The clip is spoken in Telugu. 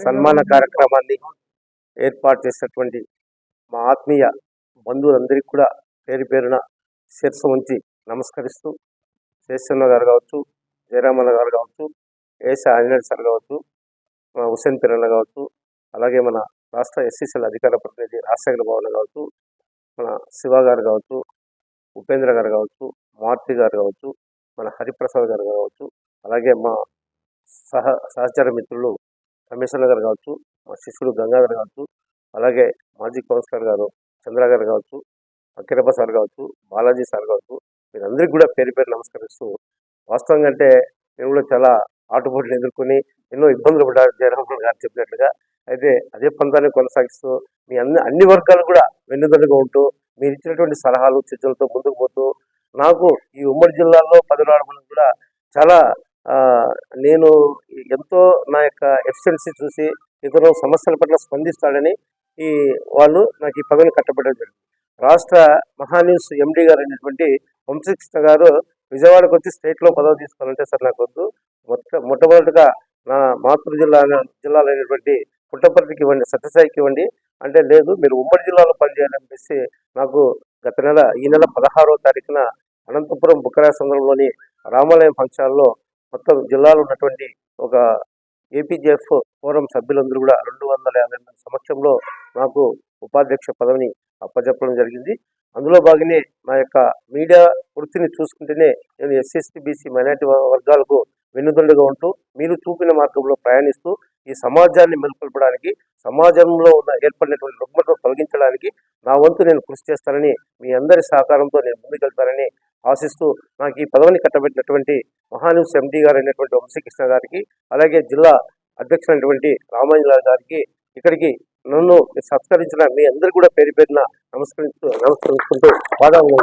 సన్మాన కార్యక్రమాన్ని ఏర్పాటు చేసినటువంటి మా ఆత్మీయ బంధువులందరికీ కూడా పేరు పేరున శిరస్సు ఉంచి నమస్కరిస్తూ శేషన్న గారు కావచ్చు జయరామన్న గారు కావచ్చు ఏస ఆంజనేయ సార్ కావచ్చు మన హుసేన్ పిరన్న కావచ్చు అలాగే మన రాష్ట్ర ఎస్సీసీల అధికార ప్రతినిధి రాజశేఖర భవన్ కావచ్చు మన శివ గారు కావచ్చు ఉపేంద్ర గారు కావచ్చు మారుతి గారు కావచ్చు మన హరిప్రసాద్ గారు కావచ్చు అలాగే మా సహ సహచర మిత్రులు కమిషనర్ గారు కావచ్చు మా శిష్యుడు గంగాధర్ కావచ్చు అలాగే మాజీ కౌన్సిలర్ గారు చంద్ర గారు కావచ్చు అక్కిరప్ప సార్ కావచ్చు బాలాజీ సార్ కావచ్చు మీరందరికీ కూడా పేరు పేరు నమస్కరిస్తూ వాస్తవంగా అంటే నేను కూడా చాలా ఆటుపోట్లు ఎదుర్కొని ఎన్నో ఇబ్బందులు పడ్డారు జయరామన్ గారు చెప్పినట్లుగా. అయితే అదే పంతాన్ని కొనసాగిస్తూ మీ అన్ని అన్ని వర్గాలు కూడా వెన్నుదన్నుగా ఉంటూ మీరు ఇచ్చినటువంటి సలహాలు చర్చలతో ముందుకు పోతూ నాకు ఈ ఉమ్మడి జిల్లాలో పదినాడు కూడా చాలా నేను ఎంతో నా యొక్క ఎఫిషియన్సీ చూసి ఇతను సమస్యల పట్ల స్పందిస్తాడని ఈ వాళ్ళు నాకు ఈ పదవిని కట్టబెట్టడం జరిగింది. రాష్ట్ర మహాన్యూస్ ఎండి గారు అయినటువంటి వంశకృష్ణ గారు విజయవాడకు వచ్చి స్టేట్లో పదవి తీసుకోవాలంటే సార్ నాకు వద్దు. మొట్ట మొట్టమొదటిగా నా మాతృ జిల్లా జిల్లాలో పుట్టపర్తికి ఇవ్వండి సత్యసాయికి ఇవ్వండి. అంటే లేదు మీరు ఉమ్మడి జిల్లాలో పనిచేయాలని చెప్పేసి నాకు గత నెల ఈ నెల పదహారో తారీఖున అనంతపురం బుక్కరా సంఘంలోని రామాలయం ఫంక్షన్లో మొత్తం జిల్లాలో ఉన్నటువంటి ఒక ఏపీజేఎఫ్ ఫోరం సభ్యులందరూ కూడా రెండు వందల యాభై మంది సమక్షంలో నాకు ఉపాధ్యక్ష పదవిని అప్పచెప్పడం జరిగింది. అందులో భాగమే నా యొక్క మీడియా వృత్తిని చూసుకుంటేనే నేను ఎస్సీఎస్టీ బీసీ మైనార్టీ వర్గాలకు వెన్నుదండుగా ఉంటూ మీరు చూపిన మార్గంలో ప్రయాణిస్తూ ఈ సమాజాన్ని మెలుకొల్పడానికి సమాజంలో ఉన్న ఏర్పడినటువంటి రుగ్మతను తొలగించడానికి నా వంతు నేను కృషి చేస్తానని మీ అందరి సహకారంతో నేను ముందుకెళ్తానని ఆశిస్తూ నాకు ఈ పదవిని కట్టబెట్టినటువంటి మహాన్యూస్ ఎండి గారు అయినటువంటి వంశీకృష్ణ గారికి అలాగే జిల్లా అధ్యక్షులైనటువంటి రామాంజల గారికి ఇక్కడికి నన్ను సత్కరించిన మీ అందరు కూడా పేరు పేరున నమస్కరిస్తూ నమస్కరించుకుంటూ పాదాలు